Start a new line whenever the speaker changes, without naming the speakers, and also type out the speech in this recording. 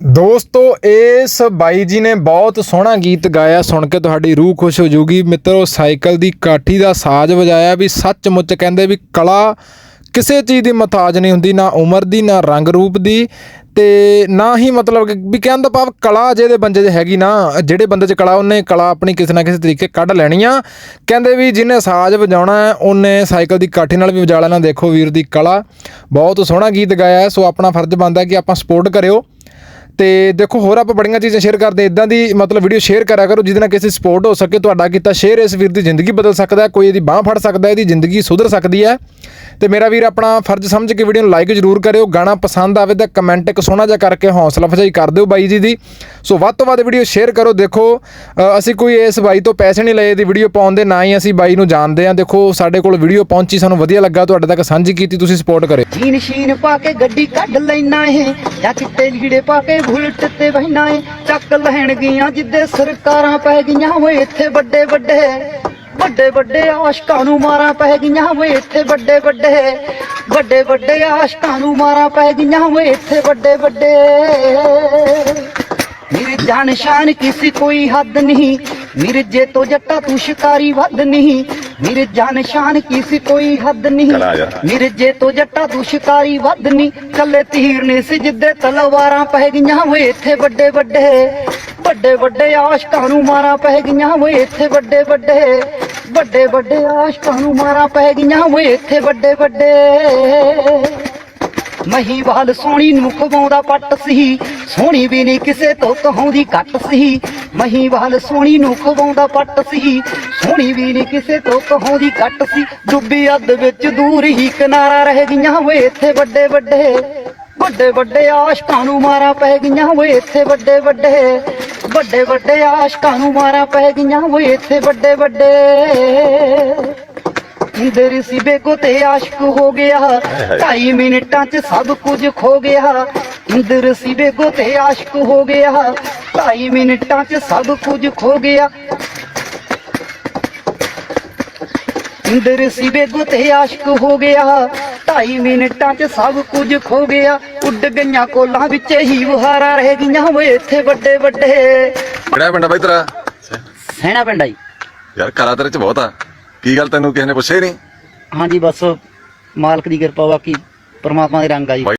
ਦੋਸਤੋ, ਇਸ ਬਾਈ ਜੀ ਨੇ ਬਹੁਤ ਸੋਹਣਾ ਗੀਤ ਗਾਇਆ, ਸੁਣ ਕੇ ਤੁਹਾਡੀ ਰੂਹ ਖੁਸ਼ ਹੋ ਜਾਊਗੀ ਮਿੱਤਰੋ, ਸਾਈਕਲ ਦੀ ਕਾਠੀ ਦਾ ਸਾਜ਼ ਵਜਾਇਆ ਵੀ ਸੱਚਮੁੱਚ ਕਹਿੰਦੇ ਵੀ ਕਲਾ ਕਿਸੇ ਚੀਜ਼ ਦੀ ਮਹਤਾਜ ਨਹੀਂ ਹੁੰਦੀ, ਨਾ ਉਮਰ ਦੀ, ਨਾ ਰੰਗ ਰੂਪ ਦੀ। ਤੇ ਨਾ ਹੀ ਮਤਲਬ ਵੀ ਕਹਿੰਦਾ ਭਾਵ ਕਲਾ ਜਿਹਦੇ ਬੰਦੇ 'ਚ ਹੈਗੀ ਨਾ, ਜਿਹੜੇ ਬੰਦੇ 'ਚ ਕਲਾ, ਉਹਨੇ ਕਲਾ ਆਪਣੀ ਕਿਸੇ ਨਾ ਕਿਸੇ ਤਰੀਕੇ ਕੱਢ ਲੈਣੀ ਆ। ਕਹਿੰਦੇ ਵੀ ਜਿਹਨੇ ਸਾਜ਼ ਵਜਾਉਣਾ ਹੈ, ਉਹਨੇ ਸਾਈਕਲ ਦੀ ਕਾਠੀ ਨਾਲ ਵੀ ਵਜਾ ਲੈਣਾ। ਦੇਖੋ ਵੀਰ ਦੀ ਕਲਾ, ਬਹੁਤ ਸੋਹਣਾ ਗੀਤ ਗਾਇਆ ਸੋ ਆਪਣਾ ਫਰਜ਼ ਬਣਦਾ ਕਿ ਆਪਾਂ ਸਪੋਰਟ ਕਰਿਓ। ਤੇ ਦੇਖੋ, ਹੋਰ ਆਪਾਂ ਬੜੀਆਂ ਚੀਜ਼ਾਂ ਸ਼ੇਅਰ ਕਰਦੇ ਇਦਾਂ ਦੀ ਮਤਲਬ ਵੀਡੀਓ ਸ਼ੇਅਰ ਕਰਿਆ ਕਰੋ, ਜਿਹਦੇ ਨਾਲ ਕਿਸੇ ਸਪੋਰਟ ਹੋ ਸਕੇ, ਤੁਹਾਡਾ ਕੀਤਾ ਸ਼ੇਅਰ ਇਸ ਵੀਰ ਦੀ ਜ਼ਿੰਦਗੀ ਬਦਲ ਸਕਦਾ ਹੈ, ਕੋਈ ਇਹਦੀ ਬਾਹ ਫੜ ਸਕਦਾ ਹੈ, ਇਹਦੀ ਜ਼ਿੰਦਗੀ ਸੁਧਰ ਸਕਦੀ ਹੈ। ਤੇ ਮੇਰਾ ਵੀਰ ਆਪਣਾ ਫਰਜ਼ ਸਮਝ ਕੇ ਵੀਡੀਓ ਨੂੰ ਲਾਈਕ ਜ਼ਰੂਰ ਕਰਿਓ, ਗਾਣਾ ਪਸੰਦ ਆਵੇ ਤਾਂ ਕਮੈਂਟ ਇੱਕ ਸੋਹਣਾ ਜਿਹਾ ਕਰਕੇ ਹੌਸਲਾ ਅਫਜ਼ਾਈ ਕਰ ਦਿਓ ਬਾਈ ਜੀ ਦੀ। ਸੋ ਵੱਧ ਤੋਂ ਵੱਧ ਵੀਡੀਓ ਸ਼ੇਅਰ ਕਰੋ, ਦੇਖੋ ਅਸੀਂ ਕੋਈ ਇਸ ਬਾਈ ਤੋਂ ਪੈਸੇ ਨਹੀਂ ਲਏ ਦੀ ਵੀਡੀਓ ਪਾਉਣ ਦੇ, ਨਾ ਹੀ ਅਸੀਂ ਬਾਈ ਨੂੰ ਜਾਣਦੇ ਹਾਂ। ਦੇਖੋ, ਸਾਡੇ ਕੋਲ ਵੀਡੀਓ ਪਹੁੰਚੀ, ਸਾਨੂੰ ਵਧੀਆ ਲੱਗਾ, ਤੁਹਾਡੇ ਤੱਕ ਸਾਂਝੀ ਕੀਤੀ, ਤੁਸੀਂ ਸਪੋਰਟ ਕਰਿਓ।
ਜੀਨ ਸ਼ੀਨ ਪਾ ਕੇ ਗੱਡੀ ਕੱਢ ਲੈਣਾ ਏ ਜਾਂ ਚਿੱਟੇ ਲੀੜੇ ਪਾ ਕੇ ਬੁਲਟ ਤੇ ਬਹਿਣਾ ਏ ਚੱਕ ਲੈਣ ਗਈਆਂ ਜਿੱਦੇ ਸਰਕਾਰਾਂ ਪੈ ਗਈਆਂ ਓਏ, ਇੱਥੇ ਵੱਡੇ ਵੱਡੇ। ਵੱਡੇ ਵੱਡੇ ਆਸ਼ਕਾਂ ਨੂੰ ਮਾਰਾਂ ਪੈ ਗਈਆਂ ਓਏ, ਇੱਥੇ ਵੱਡੇ ਵੱਡੇ। ਵੱਡੇ ਵੱਡੇ ਆਸ਼ਕਾਂ ਨੂੰ ਮਾਰਾਂ ਪੈ ਗਈਆਂ ਓਏ, ਇੱਥੇ ਵੱਡੇ ਵੱਡੇ। ਮੇਰੀ ਜਾਨ ਸ਼ਾਨ ਕਿਸੇ ਕੋਈ ਹੱਦ ਨਹੀਂ ਮਿਰਜੇ ਤੋਂ ਜੱਟਾ ਤੂੰ ਸ਼ਿਕਾਰੀ ਵੱਧ ਨਹੀਂ। ਮੇਰੇ ਜਾਨ ਸ਼ਾਨ ਕਿਸੇ ਕੋਈ ਹੱਦ ਨਹੀਂ।
ਚਲਾ ਜਾ।
ਮਿਰਜੇ ਤੋਂ ਜੱਟਾ ਤੂੰ ਸ਼ਿਕਾਰੀ ਵੱਧ ਨਹੀਂ। ਕੱਲੇ ਤੀਰ ਨੇ ਸੀ ਜਿੱਦੇ ਤਲਵਾਰਾਂ ਪੈ ਗਈਆਂ ਓਏ ਇੱਥੇ ਵੱਡੇ ਵੱਡੇ। ਵੱਡੇ ਵੱਡੇ ਆਸ਼ਕਾਂ ਨੂੰ ਮਾਰਾਂ ਪੈ ਗਈਆਂ ਓਏ ਇੱਥੇ ਵੱਡੇ ਵੱਡੇ। ਵੱਡੇ ਵੱਡੇ ਆਸ਼ਕਾਂ ਨੂੰ ਮਾਰਾਂ ਪੈ ਗਈਆਂ ਓਏ ਇੱਥੇ ਵੱਡੇ ਵੱਡੇ। ਮਹੀਵਾਲ ਸੋਹਣੀ ਨੂੰ ਖਵਾਉਂਦਾ ਪੱਟ ਸੀ। ਸੋਹਣੀ ਵੀ ਨਹੀਂ ਕਿਸੇ ਤੋਂ ਕਹਾਉਂਦੀ ਘੱਟ ਸੀ। ਮਹੀਵਾਲ ਸੋਹਣੀ ਨੂੰ ਖਵਾਉਂਦਾ ਪੱਟ ਸੀ। ਸੋਹਣੀ ਵੀ ਨਹੀਂ ਕਿਸੇ ਤੋਂ ਕਹਾਉਂਦੀ ਘੱਟ ਸੀ। ਡੁੱਬੀ ਅੱਧ ਵਿੱਚ ਦੂਰ ਹੀ ਕਿਨਾਰਾ ਰਹਿ ਗਈਆਂ ਓਏ ਇੱਥੇ ਵੱਡੇ ਵੱਡੇ। ਵੱਡੇ ਵੱਡੇ ਆਸ਼ਕਾਂ ਨੂੰ ਮਾਰਾਂ ਪੈ ਗਈਆਂ ਓਏ ਇੱਥੇ ਵੱਡੇ ਵੱਡੇ। ਵੱਡੇ ਵੱਡੇ ਆਸ਼ਕਾਂ ਨੂੰ ਮਾਰਾਂ ਪੈ ਗਈਆਂ ਓਏ ਇੱਥੇ ਵੱਡੇ ਵੱਡੇ। ਇੰਦਰ ਸੀ ਬੇਗੋ ਤੇ ਆਸ਼ਕ ਹੋ ਗਿਆ। ਢਾਈ ਮਿੰਟਾਂ 'ਚ ਸਭ ਕੁਝ ਖੋ ਗਿਆ। ਇੰਦਰ ਸੀ ਬੇਗੋ ਤੇ ਆਸ਼ਕ ਹੋ ਗਿਆ। ਢਾਈ ਮਿੰਟਾਂ 'ਚ ਸਭ ਕੁਝ ਖੋ ਗਿਆ। ਇੰਦਰ ਸੀ ਬੇਗੋ ਤੇ ਆਸ਼ਕ ਹੋ ਗਿਆ। ਢਾਈ ਮਿੰਟਾਂ 'ਚ ਸਭ ਕੁਝ ਖੋ ਗਿਆ। ਉੱਡ ਗਈਆਂ ਕੋਲਾਂ ਵਿੱਚ ਹੀ ਬੁਹਾਰਾ ਰਹਿ ਗਈਆਂ ਓਏ ਇੱਥੇ ਵੱਡੇ ਵੱਡੇ।
ਕਿਹੜਾ ਪਿੰਡ ਬਾਈ ਤੇਰਾ?
ਸਹਿਣਾ ਪਿੰਡ ਆਈ
ਯਾਰ ਕਲਾ ਤੇਰੇ ਚ ਬਹੁਤ ਆ। ਕੀ ਗੱਲ ਤੈਨੂੰ ਕਿਸੇ ਨੇ ਪੁੱਛਿਆ ਹੀ ਨਹੀਂ?
ਹਾਂਜੀ ਬਸ ਮਾਲਕ ਦੀ ਕਿਰਪਾ ਬਾਕੀ ਪਰਮਾਤਮਾ ਦੇ ਰੰਗ ਆ ਜੀ।